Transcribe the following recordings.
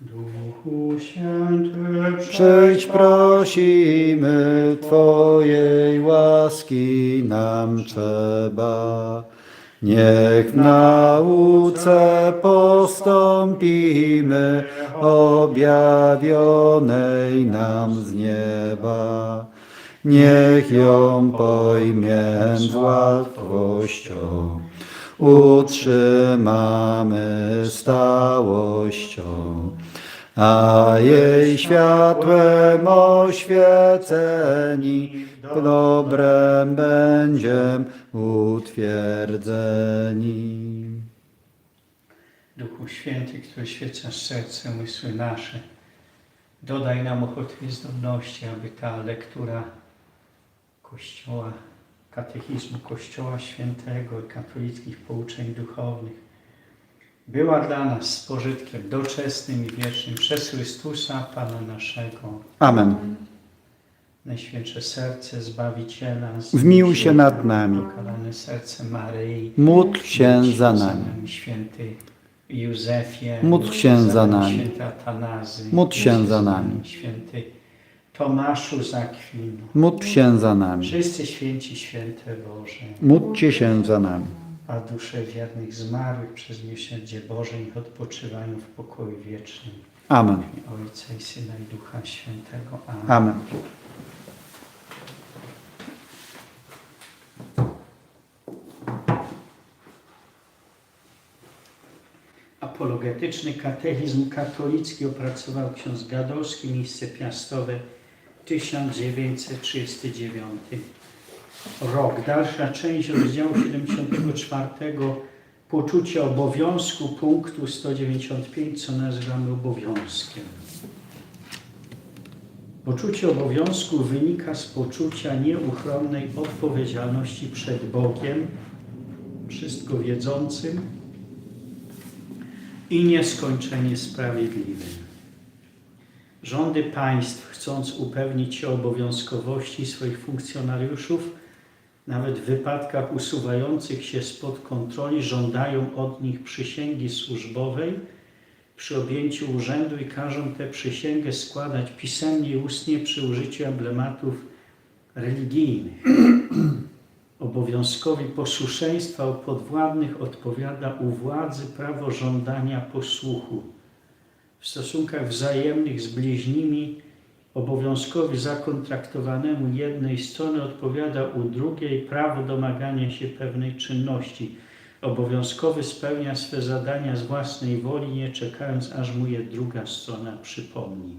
Duchu Święty, Przyjdź prosimy, Twojej łaski nam trzeba. Niech w nauce postąpimy, objawionej nam z nieba. Niech ją pojmiem z łatwością, utrzymamy stałością a jej światłem oświeceni, dobrem będziem utwierdzeni. Duchu Święty, który świecasz serce, umysły nasze, dodaj nam ochoty i zdolności, aby ta lektura Kościoła, katechizmu Kościoła Świętego i katolickich pouczeń duchownych była dla nas z pożytkiem doczesnym i wiecznym przez Chrystusa, Pana naszego. Amen. Najświętsze serce Zbawiciela, Zmiłuj się nad nami. Pokalane serce Maryi, Módl się za nami. Święty Józefie, Módl się za nami. Święty Atanazy, Módl się za nami. Święty Tomaszu z Akwinu. Módl się za nami. Wszyscy święci, święte Boże, Módlcie się za nami. A dusze wiernych zmarłych przez miłosierdzie Boże niech odpoczywają w pokoju wiecznym. Amen. Ojca i Syna i Ducha Świętego. Amen. Amen. Apologetyczny katechizm katolicki opracował ksiądz Gadowski, miejsce piastowe 1939 rok. Dalsza część rozdziału 74 poczucie obowiązku punktu 195, co nazywamy obowiązkiem. Poczucie obowiązku wynika z poczucia nieuchronnej odpowiedzialności przed Bogiem, wszystko wiedzącym, i nieskończenie sprawiedliwy. Rządy państw, chcąc upewnić się obowiązkowości swoich funkcjonariuszów, nawet w wypadkach usuwających się spod kontroli, żądają od nich przysięgi służbowej przy objęciu urzędu i każą tę przysięgę składać pisemnie i ustnie przy użyciu emblematów religijnych. Obowiązkowi posłuszeństwa u podwładnych odpowiada u władzy prawo żądania posłuchu. W stosunkach wzajemnych z bliźnimi obowiązkowi zakontraktowanemu jednej strony odpowiada u drugiej prawo domagania się pewnej czynności. Obowiązkowy spełnia swe zadania z własnej woli, nie czekając, aż mu je druga strona przypomni.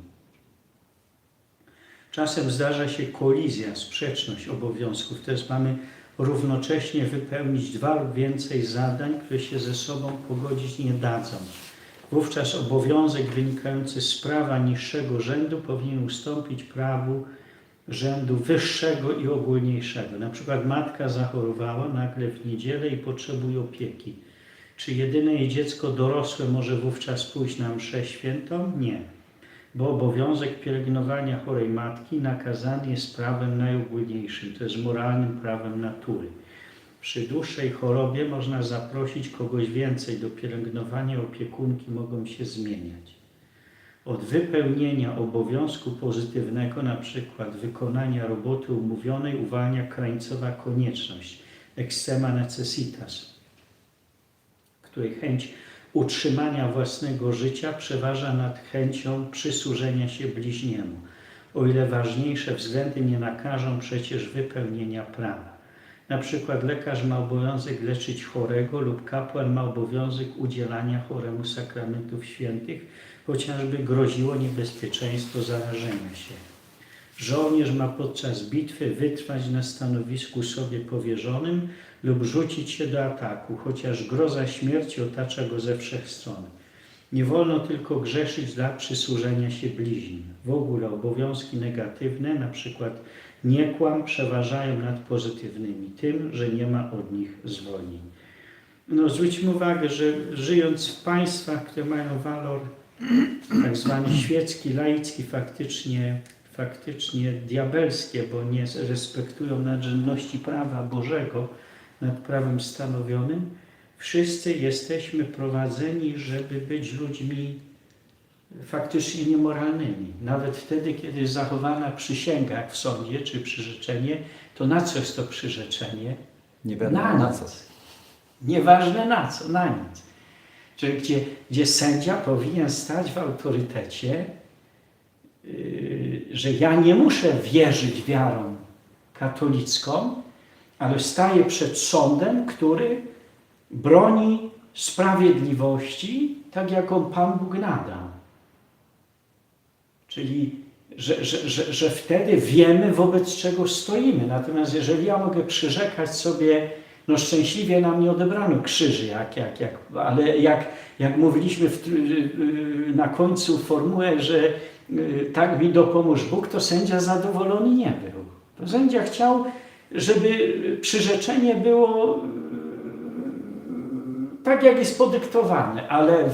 Czasem zdarza się kolizja, sprzeczność obowiązków. Jest mamy równocześnie wypełnić dwa lub więcej zadań, które się ze sobą pogodzić nie dadzą. Wówczas obowiązek wynikający z prawa niższego rzędu powinien ustąpić prawu rzędu wyższego i ogólniejszego. Na przykład matka zachorowała nagle w niedzielę i potrzebuje opieki. Czy jedyne jej dziecko dorosłe może wówczas pójść na mszę świętą? Nie bo obowiązek pielęgnowania chorej matki nakazany jest prawem najogólniejszym, to jest moralnym prawem natury. Przy dłuższej chorobie można zaprosić kogoś więcej do pielęgnowania, opiekunki mogą się zmieniać. Od wypełnienia obowiązku pozytywnego, na przykład wykonania roboty umówionej, uwalnia krańcowa konieczność, extrema necessitas, której chęć utrzymania własnego życia przeważa nad chęcią przysłużenia się bliźniemu, o ile ważniejsze względy nie nakażą przecież wypełnienia prawa. Na przykład lekarz ma obowiązek leczyć chorego lub kapłan ma obowiązek udzielania choremu sakramentów świętych, chociażby groziło niebezpieczeństwo zarażenia się. Żołnierz ma podczas bitwy wytrwać na stanowisku sobie powierzonym lub rzucić się do ataku, chociaż groza śmierci otacza go ze wszech stron. Nie wolno tylko grzeszyć dla przysłużenia się bliźnim. W ogóle obowiązki negatywne, na przykład nie kłam, przeważają nad pozytywnymi, tym, że nie ma od nich zwolnień. No, zwróćmy uwagę, że żyjąc w państwach, które mają walor tak zwany świecki, laicki, faktycznie, faktycznie diabelskie, bo nie respektują nadrzędności prawa Bożego nad prawem stanowionym, wszyscy jesteśmy prowadzeni, żeby być ludźmi faktycznie niemoralnymi. Nawet wtedy, kiedy jest zachowana przysięga jak w sądzie czy przyrzeczenie, to na co jest to przyrzeczenie? Nie wiadomo Na na co. Nieważne na co, na nic. Czyli gdzie, gdzie sędzia powinien stać w autorytecie, yy, że ja nie muszę wierzyć wiarą katolicką, ale staję przed sądem, który broni sprawiedliwości, tak jak on Pan Bóg nadał. Czyli, że, że, że, że wtedy wiemy, wobec czego stoimy. Natomiast jeżeli ja mogę przyrzekać sobie, no szczęśliwie nam nie odebrano krzyży, jak, jak, jak, ale jak, jak mówiliśmy w, yy, na końcu formułę, że yy, tak mi dopomóż Bóg, to sędzia zadowolony nie był. To sędzia chciał, żeby przyrzeczenie było yy, tak, jak jest podyktowane, ale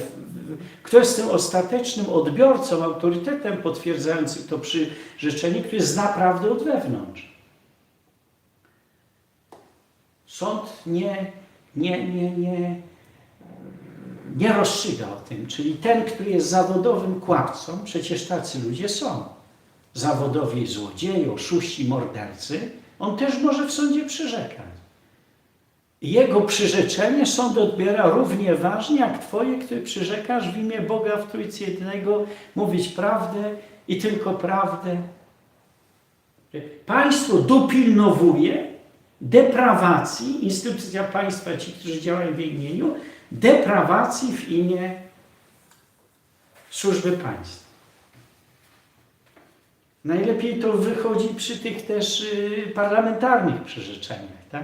kto jest tym ostatecznym odbiorcą, autorytetem potwierdzającym to przyrzeczenie, który zna prawdę od wewnątrz. Sąd nie, nie, nie, nie, nie rozstrzyga o tym. Czyli ten, który jest zawodowym kłamcą, przecież tacy ludzie są. Zawodowi złodzieje, oszuści, mordercy, on też może w sądzie przyrzekać. Jego przyrzeczenie sąd odbiera równie ważnie jak Twoje, który przyrzekasz w imię Boga w Trójcy Jednego, mówić prawdę i tylko prawdę. Państwo dopilnowuje deprawacji, instytucja państwa, ci, którzy działają w imieniu, deprawacji w imię służby państwa. Najlepiej to wychodzi przy tych też y, parlamentarnych przyrzeczeniach, tak?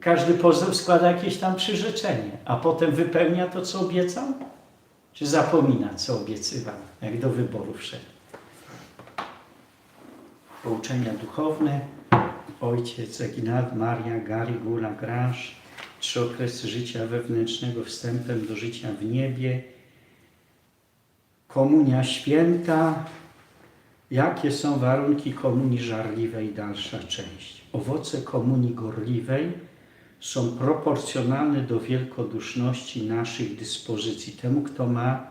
Każdy poseł składa jakieś tam przyrzeczenie, a potem wypełnia to, co obiecał? Czy zapomina, co obiecywał, jak do wyborów szedł? Pouczenia duchowne. Ojciec Eginat, Maria, Gary, Lagrange. Trzy okresy życia wewnętrznego wstępem do życia w niebie. Komunia święta. Jakie są warunki komunii żarliwej? Dalsza część. Owoce komunii gorliwej są proporcjonalne do wielkoduszności naszych dyspozycji. Temu, kto ma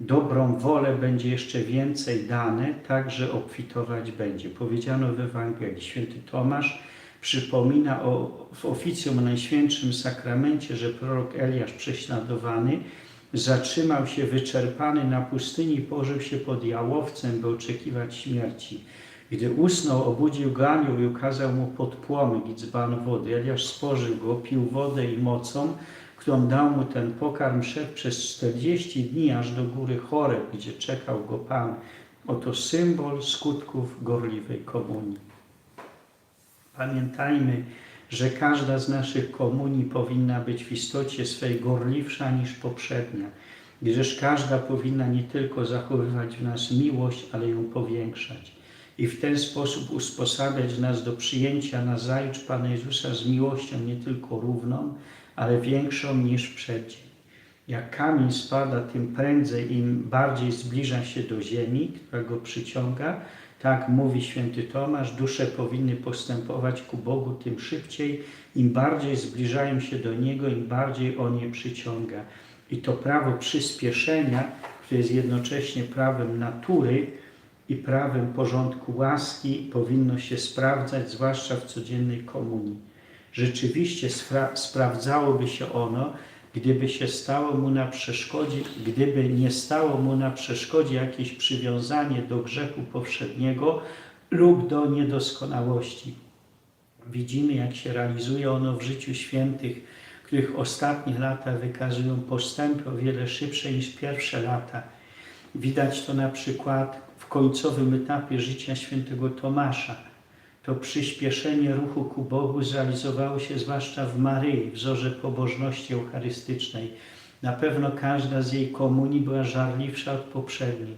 dobrą wolę, będzie jeszcze więcej dane, tak że obfitować będzie. Powiedziano w Ewangelii. Święty Tomasz przypomina o, w oficjum Najświętszym Sakramencie, że prorok Eliasz prześladowany zatrzymał się wyczerpany na pustyni i położył się pod jałowcem, by oczekiwać śmierci. Gdy usnął, obudził go anioł i ukazał mu pod płomyk i dzban wody. Eliasz spożył go, pił wodę i mocą, którą dał mu ten pokarm, szedł przez 40 dni aż do góry Choreb, gdzie czekał go Pan. Oto symbol skutków gorliwej komunii. Pamiętajmy, że każda z naszych komunii powinna być w istocie swej gorliwsza niż poprzednia, gdyż każda powinna nie tylko zachowywać w nas miłość, ale ją powiększać i w ten sposób usposabiać nas do przyjęcia nazajutrz Pana Jezusa z miłością nie tylko równą, ale większą niż przeddzień. Jak kamień spada, tym prędzej, im bardziej zbliża się do ziemi, która go przyciąga, tak mówi święty Tomasz, dusze powinny postępować ku Bogu tym szybciej, im bardziej zbliżają się do Niego, im bardziej On je przyciąga. I to prawo przyspieszenia, które jest jednocześnie prawem natury i prawem porządku łaski, powinno się sprawdzać, zwłaszcza w codziennej komunii. Rzeczywiście spra- sprawdzałoby się ono, gdyby się stało mu na przeszkodzie, gdyby nie stało mu na przeszkodzie jakieś przywiązanie do grzechu powszedniego lub do niedoskonałości. Widzimy, jak się realizuje ono w życiu świętych, których ostatnie lata wykazują postępy o wiele szybsze niż pierwsze lata. Widać to na przykład w końcowym etapie życia świętego Tomasza. To przyspieszenie ruchu ku Bogu zrealizowało się zwłaszcza w Maryi, wzorze pobożności eucharystycznej. Na pewno każda z jej komunii była żarliwsza od poprzedniej.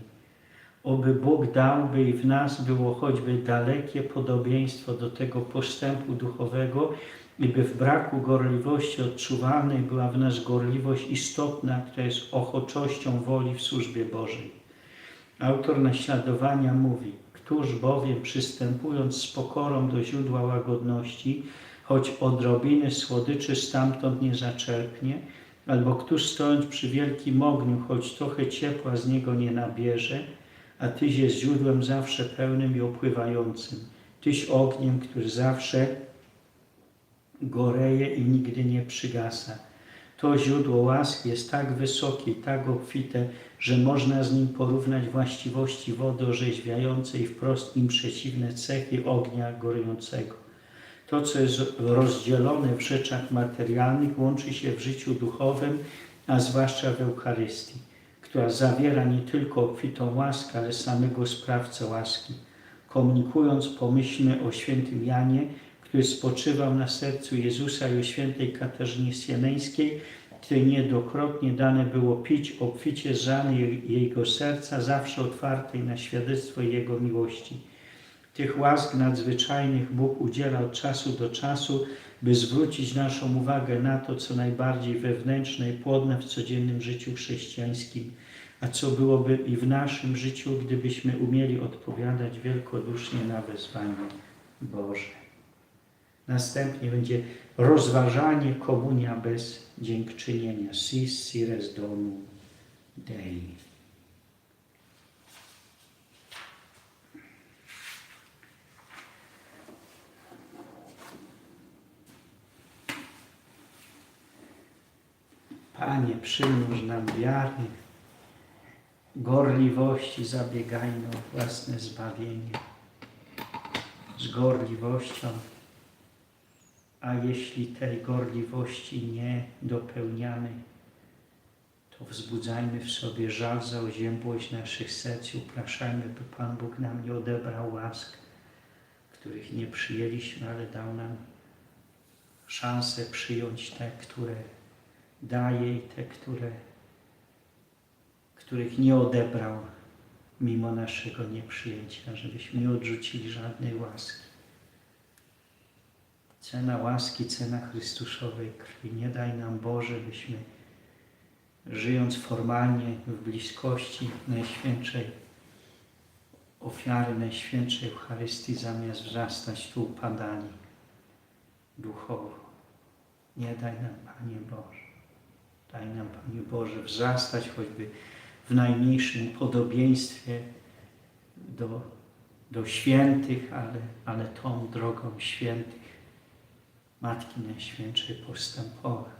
Oby Bóg dał, by i w nas było choćby dalekie podobieństwo do tego postępu duchowego i by w braku gorliwości odczuwalnej była w nas gorliwość istotna, która jest ochoczością woli w służbie Bożej. Autor naśladowania mówi, któż bowiem przystępując z pokorą do źródła łagodności, choć odrobiny słodyczy stamtąd nie zaczerpnie, Albo któż stojąc przy wielkim ogniu, choć trochę ciepła z niego nie nabierze, a Tyś jest źródłem zawsze pełnym i opływającym. Tyś ogniem, który zawsze goreje i nigdy nie przygasa. To źródło łaski jest tak wysokie tak obfite, że można z nim porównać właściwości wody orzeźwiającej wprost im przeciwne cechy ognia gorejącego. To, co jest rozdzielone w rzeczach materialnych, łączy się w życiu duchowym, a zwłaszcza w Eucharystii, która zawiera nie tylko obfitą łaskę, ale samego sprawcę łaski. Komunikując, pomyślmy o świętym Janie, który spoczywał na sercu Jezusa i świętej Katarzynie Sieneńskiej, której niedokrotnie dane było pić obficie z Jego serca, zawsze otwartej na świadectwo Jego miłości. Tych łask nadzwyczajnych Bóg udziela od czasu do czasu, by zwrócić naszą uwagę na to, co najbardziej wewnętrzne i płodne w codziennym życiu chrześcijańskim, a co byłoby i w naszym życiu, gdybyśmy umieli odpowiadać wielkodusznie na wezwanie Boże. Następnie będzie rozważanie komunia bez dziękczynienia. Sis sires domu Dei. Panie, przymnóż nam wiary, gorliwości zabiegajmy o własne zbawienie. Z gorliwością a jeśli tej gorliwości nie dopełniamy, to wzbudzajmy w sobie żal za oziębłość naszych serc i upraszajmy, by Pan Bóg nam nie odebrał łask, których nie przyjęliśmy, ale dał nam szansę przyjąć te, które daje i te, które, których nie odebrał mimo naszego nieprzyjęcia, żebyśmy nie odrzucili żadnej łaski. Cena łaski, cena Chrystuszowej krwi. Nie daj nam Boże, byśmy żyjąc formalnie w bliskości Najświętszej ofiary, Najświętszej Eucharystii, zamiast wzrastać tu upadali duchowo. Nie daj nam, Panie Boże, daj nam, Panie Boże, wzrastać choćby w najmniejszym podobieństwie do, do świętych, ale, ale tą drogą świętych Matki Najświętszej postępować.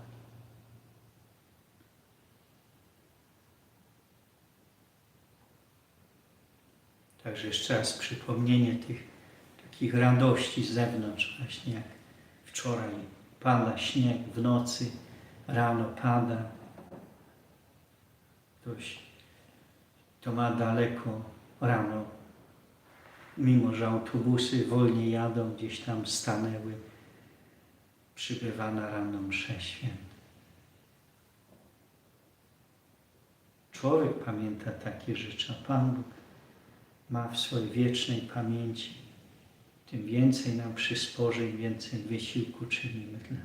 Także jeszcze raz przypomnienie tych takich radości z zewnątrz, właśnie jak wczoraj pada śnieg w nocy, rano pada. Ktoś, to ma daleko rano, mimo że autobusy wolniej jadą, gdzieś tam stanęły przybywa na ranną mszę świętą. Człowiek pamięta takie rzeczy, a Pan Bóg ma w swojej wiecznej pamięci. Tym więcej nam przysporzy, im więcej wysiłku czynimy dla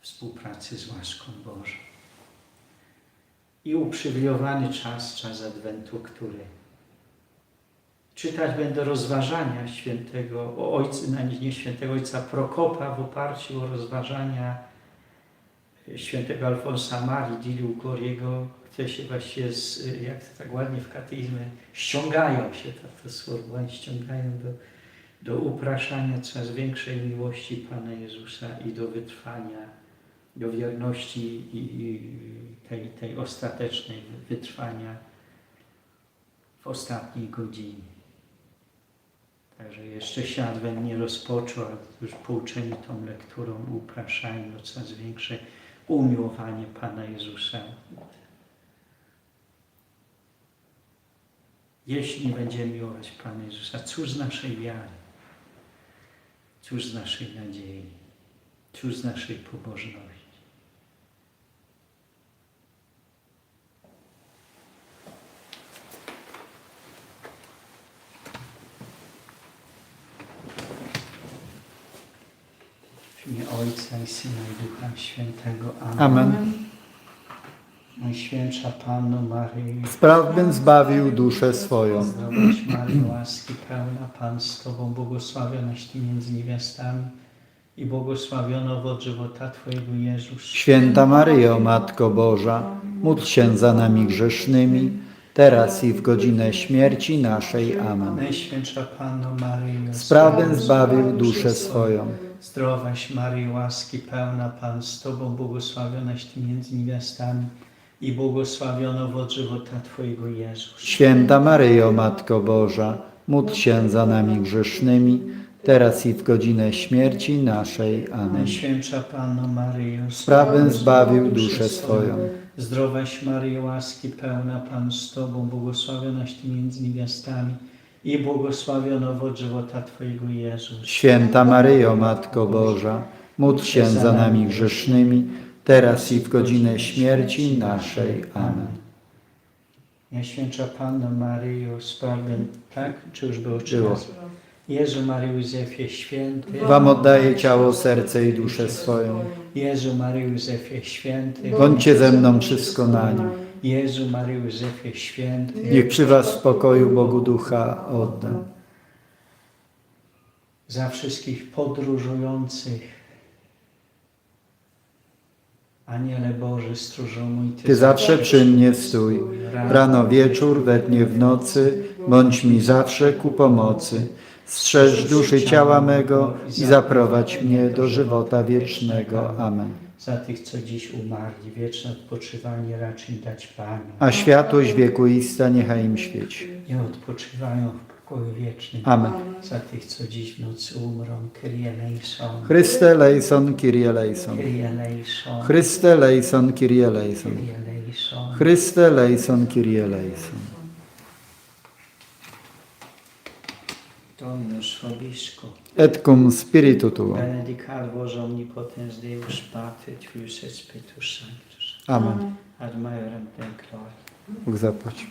współpracy z łaską Bożą. I uprzywilejowany czas, czas Adwentu, który czytać będę rozważania świętego o ojcu, na nie świętego ojca Prokopa w oparciu o rozważania świętego Alfonsa Marii di Lugoriego, które się właściwie, z, jak to tak ładnie w kateizmie, ściągają się, to, to słowo, ściągają do, do upraszania coraz większej miłości Pana Jezusa i do wytrwania, do wierności i, i tej, tej ostatecznej wytrwania w ostatniej godzinie. Także jeszcze się Adwent nie rozpoczął, ale już pouczeni tą lekturą upraszajmy o coraz większe umiłowanie Pana Jezusa. Jeśli będziemy miłować Pana Jezusa, cóż z naszej wiary? Cóż z naszej nadziei? Cóż z naszej pobożności? W imię Ojca i Syna i Ducha Świętego. Amen. Amen. Najświętsza Panno Maryi, Spraw bym zbawił duszę swoją. zdrowaś Maryjo, łaski pełna, Pan z Tobą, błogosławionaś Ty między niewiastami i błogosławiony owoc żywota Twojego Jezus. Święta Maryjo, Matko Boża, módl się za nami grzesznymi, teraz i w godzinę śmierci naszej. Amen. Najświętsza Panno Maryjo, Sprawę zbawił duszę swoją. Zdrowaś Maryjo, łaski pełna Pan z Tobą, błogosławionaś Ty między niewiastami i błogosławiony owoc żywota Twojego Jezus. Święta Maryjo, Matko Boża, módl się za nami grzesznymi, teraz i w godzinę śmierci naszej. Amen. Najświętsza Panno Maryjo, Sprawę zbawił duszę swoją. Zdrowaś Maryjo, łaski pełna Pan z Tobą, błogosławionaś Ty między niewiastami i błogosławiony owoc żywota Twojego Jezus. Święta Maryjo, Matko Boża, módl się za nami grzesznymi, teraz i w godzinę śmierci naszej. Amen. Najświętsza Panno Maryjo, sprawy, tak? Czy już było? Czy Było. Jezu Maryjo Józefie Święty, Wam oddaję ciało, serce i duszę swoją. Jezu Maryjo Józefie Święty, Bądźcie ze mną wszystko na nim. Jezu Maryjo Józefie Święty, Niech przy was spokoju Bogu Ducha oddam. za wszystkich podróżujących. Aniele Boży, stróżu mój, Ty zawsze przy mnie stój. Rano, wieczór, we dnie, w nocy, bądź mi zawsze ku pomocy. Strzeż duszy ciała mego i zaprowadź mnie do żywota wiecznego. Amen. Za tych, co dziś umarli, wieczne odpoczywanie raczej dać Panu. A światłość wiekuista niechaj im świeci. Nie odpoczywają w pokoju wiecznym. Amen. Za tych, co dziś w nocy umrą, Kyrie eleison, Chryste lejson, Kyrie lejson. Kyrie eleison, Chryste lejson, Kyrie lejson. Kyrie eleison. Chryste lejson, Kyrie lejson. Dominus vobisco, Et cum spiritu tuo. benedicat vos omnipotens Deus Pater, Filius et Spiritus Sanctus, Amen. ad maiorem. Bóg zapłać.